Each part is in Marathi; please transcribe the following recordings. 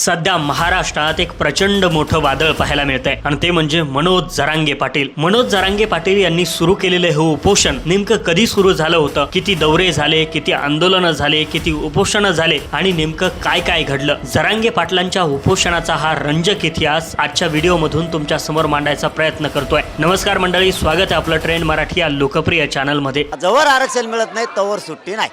सध्या महाराष्ट्रात एक प्रचंड मोठं वादळ पाहायला मिळत आहे आणि ते म्हणजे मनोज जरांगे पाटील. मनोज जरांगे पाटील यांनी सुरू केलेलं हे उपोषण नेमकं कधी सुरू झालं होतं? किती दौरे झाले? किती आंदोलनं झाले? किती उपोषणं झाले? आणि नेमकं काय काय घडलं? जरांगे पाटलांच्या उपोषणाचा हा रंजक इतिहास आजच्या व्हिडिओमधून तुमच्यासमोर मांडायचा प्रयत्न करतोय. नमस्कार मंडळी स्वागत आहे आपलं ट्रेंड मराठी या लोकप्रिय चॅनलमध्ये जवळ आरक्षण मिळत नाही तवर सुट्टी नाही.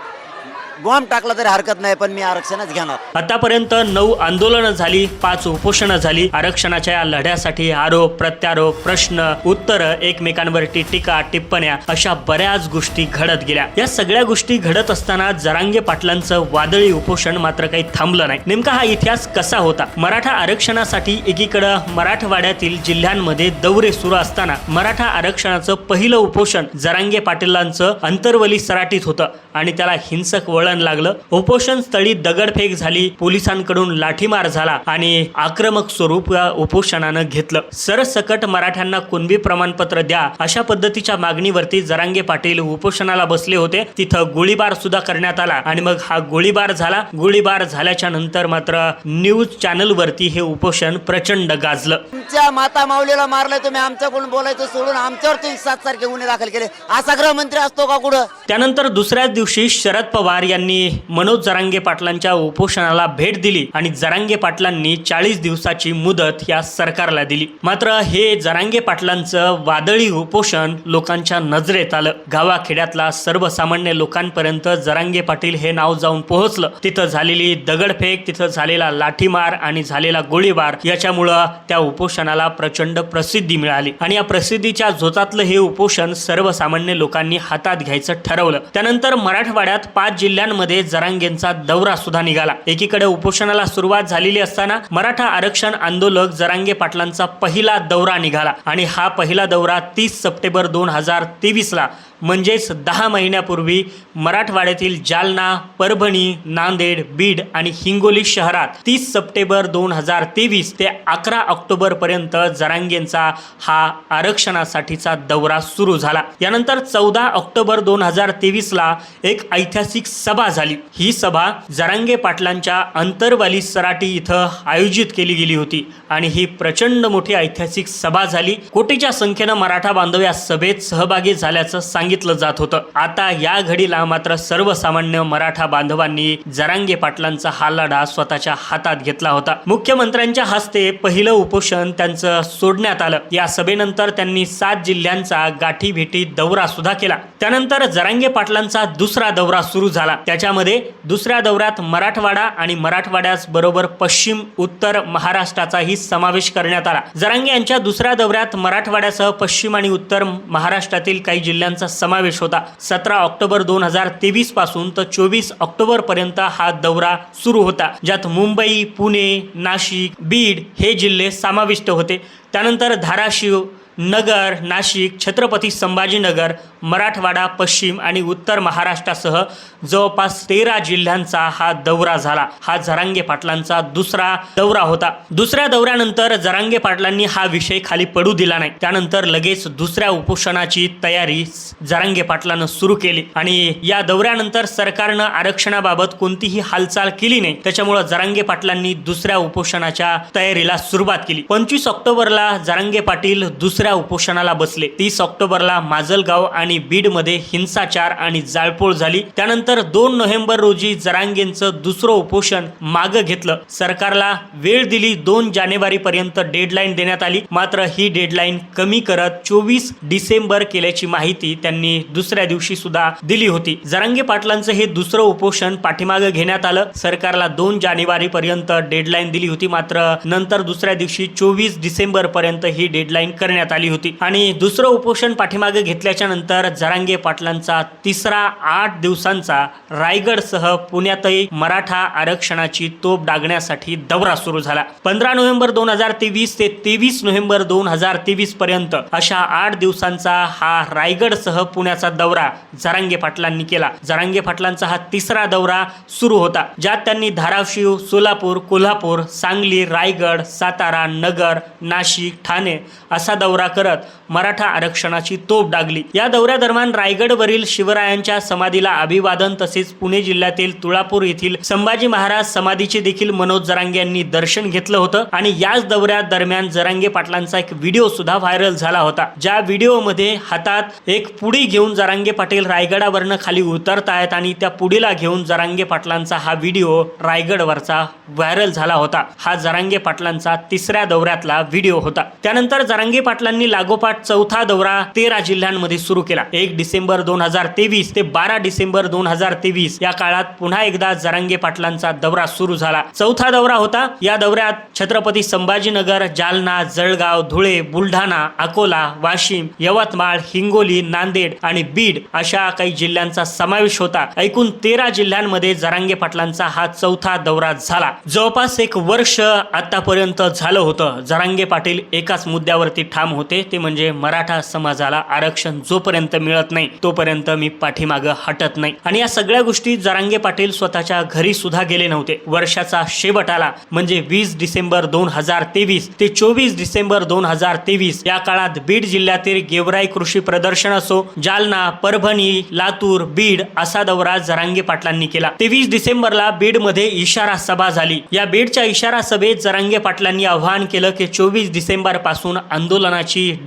बॉम्ब टाकला तरी हरकत नाही पण मी आरक्षणच घेणार. आतापर्यंत नऊ आंदोलनं झाली पाच उपोषणं झाली. आरक्षणाच्या या लढ्यासाठी आरोप प्रत्यारोप प्रश्न उत्तर एकमेकांवरती टीका टिप्पण्या अशा बऱ्याच गोष्टी घडत गेल्या. या सगळ्या गोष्टी घडत असताना जरांगे पाटलांचं वादळी उपोषण मात्र काही थांबलं नाही. नेमका हा इतिहास कसा होता? मराठा आरक्षणासाठी एकीकडं मराठवाड्यातील जिल्ह्यांमध्ये दौरे सुरू असताना मराठा आरक्षणाचं पहिलं उपोषण जरांगे पाटीलांचं अंतर्वली सराटीत होतं. आणि त्याला हिंसक वळण लागलं. उपोषण स्थळी दगडफेक झाली पोलिसांकडून लाठीमार झाला आणि आक्रमक स्वरूप या उपोषणानं घेतलं. सरसकट मराठ्यांना कुणबी प्रमाणपत्र द्या अशा पद्धतीच्या मागणीवरती जरांगे पाटील उपोषणाला बसले होते. तिथं गोळीबार सुद्धा करण्यात आला आणि मग हा गोळीबार झाला. गोळीबार झाल्याच्यानंतर मात्र न्यूज चॅनलवरती हे उपोषण प्रचंड गाजलं. तुमच्या माता माऊलीला मारलंय तुम्ही आमच्याकडून बोलायचं सोडून आमच्यावर तुम्ही सात सारखे गुन्हे दाखल केले. असा गृहमंत्री असतो का कुठं? त्यानंतर दुसऱ्याच दिवशी शरद पवार यांनी मनोज जरांगे पाटलांच्या उपोषणाला भेट दिली आणि जरांगे पाटलांनी चाळीस दिवसाची मुदत या सरकारला दिली. मात्र हे जरांगे पाटलांचं वादळी उपोषण लोकांच्या नजरेत आलं. गावाखेड्यातला सर्वसामान्य लोकांपर्यंत जरांगे पाटील हे नाव जाऊन पोहोचलं. तिथं झालेली दगडफेक तिथं झालेला लाठीमार आणि झालेला गोळीबार याच्यामुळं त्या उपोषणाला प्रचंड प्रसिद्धी मिळाली. आणि या प्रसिद्धीच्या झोतातलं हे उपोषण सर्वसामान्य लोकांनी हातात घ्यायचं ठरवलं. त्यानंतर मराठवाड्यात पाच जिल्ह्यांमध्ये जरांगेंचा दौरा सुद्धा निघाला. एकीकडे उपोषणाला सुरुवात झालेली असताना मराठा आरक्षण आंदोलक जरांगे पाटलांचा पहिला दौरा निघाला आणि हा पहिला दौरा तीस सप्टेंबर दोन हजार तेवीसला म्हणजेच दहा महिन्यापूर्वी मराठवाड्यातील जालना परभणी नांदेड बीड आणि हिंगोली शहरात तीस सप्टेंबर दोन हजार तेवीस ते अकरा ऑक्टोबर पर्यंत जरांगेंचा हा आरक्षणासाठीचा दौरा सुरू झाला. यानंतर चौदा ऑक्टोबर दोन हजार तेवीसला एक ऐतिहासिक सभा झाली. ही सभा जरांगे पाटलांच्या अंतरवाली सराटी इथं आयोजित केली गेली होती आणि ही प्रचंड मोठी ऐतिहासिक सभा झाली. कोटीच्या संख्येनं मराठा बांधव या सभेत सहभागी झाल्याचं सांगितलं जात होतं. आता या घडीला मात्र सर्वसामान्य मराठा बांधवांनी जरांगे पाटलांचा हा लढा स्वतःच्या हातात घेतला होता. मुख्यमंत्र्यांच्या हस्ते पहिलं उपोषण त्यांचं सोडण्यात आलं. या सभेनंतर त्यांनी सात जिल्ह्यांचा गाठी भेटी दौरा सुद्धा केला. त्यानंतर जरांगे पाटलांचा दुसरा दौरा सुरू झाला. त्याच्यामध्ये दुसऱ्या दौऱ्यात मराठवाडा आणि मराठवाड्याच बरोबर पश्चिम उत्तर महाराष्ट्राचाही समावेश करण्यात आला. जरांगे यांच्या दुसऱ्या दौऱ्यात मराठवाड्यासह पश्चिम आणि उत्तर महाराष्ट्रातील काही जिल्ह्यांचा समावेश होता. सतरा ऑक्टोबर दोन हजार तेवीसपासून तर चोवीस ऑक्टोबर पर्यंत हा दौरा सुरू होता ज्यात मुंबई पुणे नाशिक बीड हे जिल्हे समाविष्ट होते. त्यानंतर धाराशिव नगर नाशिक छत्रपती संभाजीनगर मराठवाडा पश्चिम आणि उत्तर महाराष्ट्रासह जवळपास तेरा जिल्ह्यांचा हा दौरा झाला. हा जरांगे पाटलांचा दुसरा दौरा होता. दुसऱ्या दौऱ्यानंतर जरांगे पाटलांनी हा विषय खाली पडू दिला नाही. त्यानंतर लगेच दुसऱ्या उपोषणाची तयारी जरांगे पाटलानं सुरू केली आणि या दौऱ्यानंतर सरकारनं आरक्षणाबाबत कोणतीही हालचाल केली नाही. त्याच्यामुळं जरांगे पाटलांनी दुसऱ्या उपोषणाच्या तयारीला सुरुवात केली. पंचवीस ऑक्टोबरला जरांगे पाटील दुसऱ्या उपोषणाला बसले. तीस ऑक्टोबरला माजलगाव आणि बीडमध्ये हिंसाचार आणि जाळपोळ झाली. त्यानंतर दोन नोव्हेंबर रोजी जरांगेंचं दुसरं उपोषण मागं घेतलं. सरकारला वेळ दिली दोन जानेवारी पर्यंत डेडलाईन देण्यात आली. मात्र ही डेडलाईन कमी करत चोवीस डिसेंबर केल्याची माहिती त्यांनी दुसऱ्या दिवशी सुद्धा दिली होती. जरांगे पाटलांचं हे दुसरं उपोषण पाठीमागं घेण्यात आलं. सरकारला दोन जानेवारी पर्यंत डेडलाईन दिली होती. मात्र नंतर दुसऱ्या दिवशी चोवीस डिसेंबर पर्यंत ही डेडलाईन करण्यात आली. होती. आणि दुसरं उपोषण पाठीमागे घेतल्याच्या नंतर जरांगे पाटलांचा तिसरा आठ दिवसांचा रायगडसह पुण्यातही मराठा आरक्षणाची तोप डागण्यासाठी दौरा सुरू झाला. पंधरा नोव्हेंबर दोन हजार तेवीस ते तेवीस नोव्हेंबर दोन हजार तेवीस पर्यंत अशा आठ दिवसांचा हा रायगडसह पुण्याचा दौरा जरांगे पाटलांनी केला. जरांगे पाटलांचा हा तिसरा दौरा सुरू होता ज्यात त्यांनी धाराशिव सोलापूर कोल्हापूर सांगली रायगड सातारा नगर नाशिक ठाणे असा दौरा करत मराठा आरक्षणाची तोप डागली. या दौऱ्यादरम्यान रायगडवरील शिवरायांच्या समाधीला अभिवादन तसेच पुणे जिल्ह्यातील तुळापूर येथील संभाजी महाराज समाधीचे देखील मनोज जरांगे यांनी दर्शन घेतलं होतं आणि याच दौऱ्या दरम्यान जरांगे पाटलांचा एक व्हिडिओ सुद्धा व्हायरल झाला होता. ज्या व्हिडिओमध्ये हातात एक पुडी घेऊन जरांगे पाटील रायगडावरनं खाली उतरतायत आणि त्या पुडीला घेऊन जरांगे पाटलांचा हा व्हिडिओ रायगडवरचा व्हायरल झाला होता. हा जरांगे पाटलांचा तिसऱ्या दौऱ्यातला व्हिडिओ होता. त्यानंतर जरांगे पाटलांनी लागोपाठ चौथा दौरा तेरा जिल्ह्यांमध्ये सुरू केला. एक डिसेंबर दोन हजार तेवीस ते बारा डिसेंबर दोन हजार तेवीस या काळात पुन्हा एकदा जरांगे पाटलांचा दौरा सुरू झाला. चौथा दौरा होता. या दौऱ्यात छत्रपती संभाजीनगर जालना जळगाव धुळे बुलढाणा अकोला वाशिम यवतमाळ हिंगोली नांदेड आणि बीड अशा काही जिल्ह्यांचा समावेश होता. एकूण तेरा जिल्ह्यांमध्ये जरांगे पाटलांचा हा चौथा दौरा झाला. जवळपास एक वर्ष आतापर्यंत झालं होतं. जरांगे पाटील एकाच मुद्द्यावरती ठाम होते ते म्हणजे मराठा समाजाला आरक्षण जोपर्यंत मिळत नाही तोपर्यंत मी पाठीमागं हटत नाही. आणि या सगळ्या गोष्टी जरांगे पाटील स्वतःच्या घरी सुद्धा गेले नव्हते. वर्षाचा शेवट आला म्हणजे वीस डिसेंबर दोन हजार तेवीस ते चोवीस डिसेंबर दोन हजार तेवीस. या काळात बीड जिल्ह्यातील गेवराई कृषी प्रदर्शन असो जालना परभणी लातूर बीड असा दौरा जरांगे पाटलांनी केला. तेवीस डिसेंबरला बीडमध्ये इशारा सभा झाली. या बीडच्या इशारा सभेत जरांगे पाटलांनी आवाहन केलं की चोवीस डिसेंबरपासून आंदोलनाची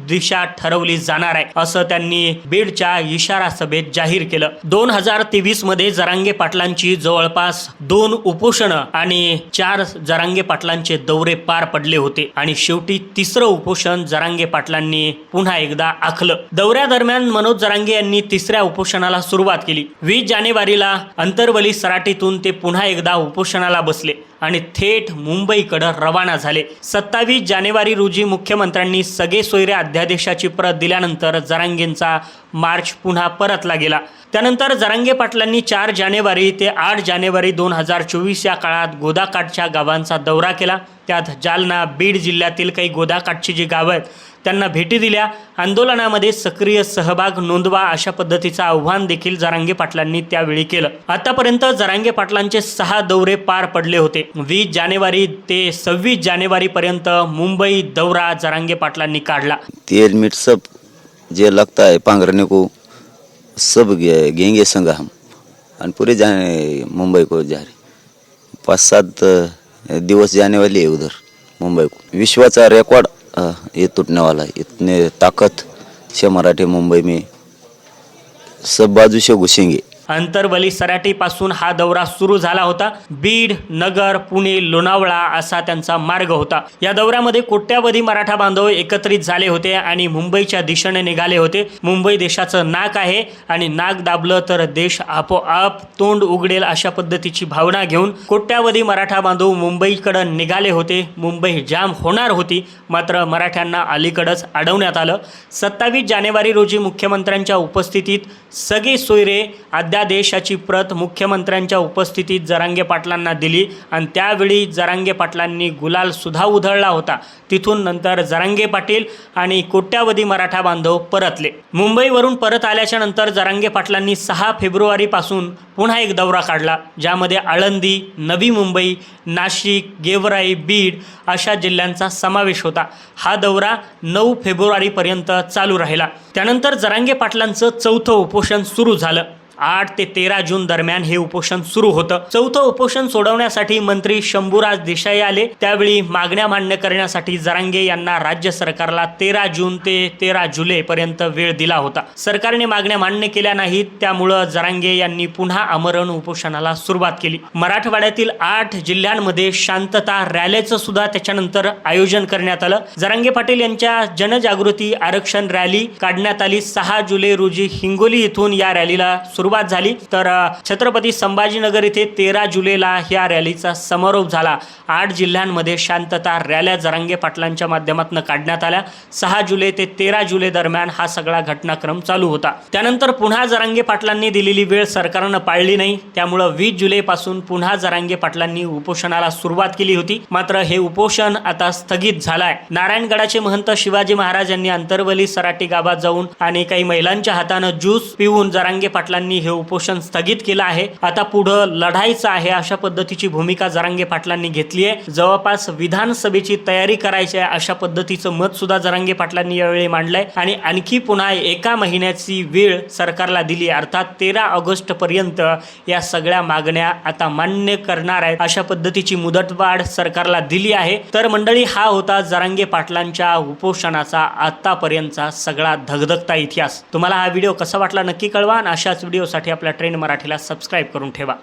दिशा ठरवली जाणार आहे असं त्यांनी बीडच्या इशारा सभेत जाहीर केलं. दोन हजार तेवीसमध्ये जरांगे पाटलांची जवळपास दोन उपोषणं आणि चार जरांगे पाटलांचे दौरे पार पडले होते आणि शेवटी तिसरं उपोषण जरांगे पाटलांनी पुन्हा एकदा आखलं. दौऱ्यादरम्यान मनोज जरांगे यांनी तिसऱ्या उपोषणाला सुरुवात केली. वीस जानेवारीला अंतरवली सराटीतून ते पुन्हा एकदा उपोषणाला बसले. आणि थेट मुंबईकडे रवाना झाले. सत्तावीस जानेवारी रोजी मुख्यमंत्र्यांनी सगळे सोयरे अध्यादेशाची प्रत दिल्यानंतर जरांगेंचा मार्च पुन्हा परतला गेला. त्यानंतर जरांगे पाटलांनी चार जानेवारी ते आठ जानेवारी दोन हजार चोवीस या काळात गोदाकाठच्या गावांचा दौरा केला. त्यात जालना बीड जिल्ह्यातील काही गोदाकाठची जी गावं आहेत त्यांना भेटी दिल्या. आंदोलनामध्ये सक्रिय सहभाग नोंदवा अशा पद्धतीचं आव्हान देखील जरांगे पाटलांनी त्यावेळी केलं. आतापर्यंत जरांगे पाटलांचे सहा दौरे पार पडले होते. वीस जानेवारी ते सव्वीस जानेवारी पर्यंत मुंबई दौरा जरांगे पाटलांनी काढला. तेल मीट जे लगता है पांगरने को सब गे- घेंगे संग हम। और पूरे जाने मुंबई को जा रहे पाँच सात दिवस जाने वाली है उधर मुंबई को। विश्वाचा रिकॉर्ड ये टूटने वाला है। इतने ताकत से मराठे मुंबई में सब बाजू से घुसेंगे। अंतरवली सराटीपासून हा दौरा सुरू झाला होता. बीड नगर पुणे लोणावळा असा त्यांचा मार्ग होता. या दौऱ्यामध्ये कोट्यावधी मराठा बांधव एकत्रित झाले होते आणि मुंबईच्या दिशेने निघाले होते. मुंबई देशाचं नाक आहे आणि नाक दाबलं तर देश आपोआप तोंड उघडेल अशा पद्धतीची भावना घेऊन कोट्यावधी मराठा बांधव मुंबईकडे निघाले होते. मुंबई जाम होणार होती मात्र मराठ्यांना अलीकडंच अडवण्यात आलं. सत्तावीस जानेवारी रोजी मुख्यमंत्र्यांच्या उपस्थितीत सगळे सोयरे अद्याप अध्यादेशाची प्रत मुख्यमंत्र्यांच्या उपस्थितीत जरांगे पाटलांना दिली आणि त्यावेळी जरांगे पाटलांनी गुलाल सुद्धा उधळला होता. तिथून नंतर जरांगे पाटील आणि कोट्यावधी मराठा बांधव परतले. मुंबईवरून परत आल्याच्यानंतर जरांगे पाटलांनी सहा फेब्रुवारीपासून पुन्हा एक दौरा काढला ज्यामध्ये आळंदी नवी मुंबई नाशिक गेवराई बीड अशा जिल्ह्यांचा समावेश होता. हा दौरा नऊ फेब्रुवारीपर्यंत चालू राहिला. त्यानंतर जरांगे पाटलांचं चौथं उपोषण सुरू झालं. आठ ते तेरा जून दरम्यान हे उपोषण सुरू होतं. चौथं उपोषण सोडवण्यासाठी मंत्री शंभूराज देसाई आले. त्यावेळी मागण्या मान्य करण्यासाठी जरांगे यांना राज्य सरकारला तेरा जून ते तेरा जुलै पर्यंत वेळ दिला होता. सरकारने मागण्या मान्य केल्या नाहीत त्यामुळं जरांगे यांनी पुन्हा आमरण उपोषणाला सुरुवात केली. मराठवाड्यातील आठ जिल्ह्यांमध्ये शांतता रॅलीचं सुद्धा त्याच्यानंतर आयोजन करण्यात आलं. जरांगे पाटील यांच्या जनजागृती आरक्षण रॅली काढण्यात आली. सहा जुलै रोजी हिंगोली इथून या रॅलीला सुरुवात सुरुवात झाली. तर छत्रपती संभाजीनगर इथे तेरा जुलैला ह्या रॅलीचा समारोप झाला. आठ जिल्ह्यांमध्ये शांतता रॅल्या जरांगे पाटलांच्या माध्यमातून काढण्यात आल्या. सहा जुलै ते तेरा जुलै दरम्यान हा सगळा घटनाक्रम चालू होता. त्यानंतर पुन्हा जरांगे पाटलांनी दिलेली वेळ सरकारनं पाळली नाही. त्यामुळं वीस जुलैपासून पुन्हा जरांगे पाटलांनी उपोषणाला सुरुवात केली होती. मात्र हे उपोषण आता स्थगित झालंय. नारायणगडाचे महंत शिवाजी महाराज यांनी अंतरवली सराटी गावात जाऊन आणि काही महिलांच्या हातानं ज्यूस पिऊन जरांगे पाटलांनी हे उपोषण स्थगित केलं आहे. आता पुढं लढायचं आहे अशा पद्धतीची भूमिका जरांगे पाटलांनी घेतली आहे. जवळपास विधानसभेची तयारी करायची आहे अशा पद्धतीचं मत सुद्धा जरांगे पाटलांनी यावेळी मांडलंय. आणि आणखी पुन्हा एका महिन्याची वेळ सरकारला दिली अर्थात तेरा ऑगस्ट पर्यंत या सगळ्या मागण्या आता मान्य करणार आहेत अशा पद्धतीची मुदतवाढ सरकारला दिली आहे. तर मंडळी हा होता जरांगे पाटलांच्या उपोषणाचा आतापर्यंतचा सगळा धगधगता इतिहास. तुम्हाला हा व्हिडिओ कसा वाटला नक्की कळवा आणि अशाच व्हिडिओसाठी आपल्या ट्रेंड मराठीला सबस्क्राईब करून ठेवा.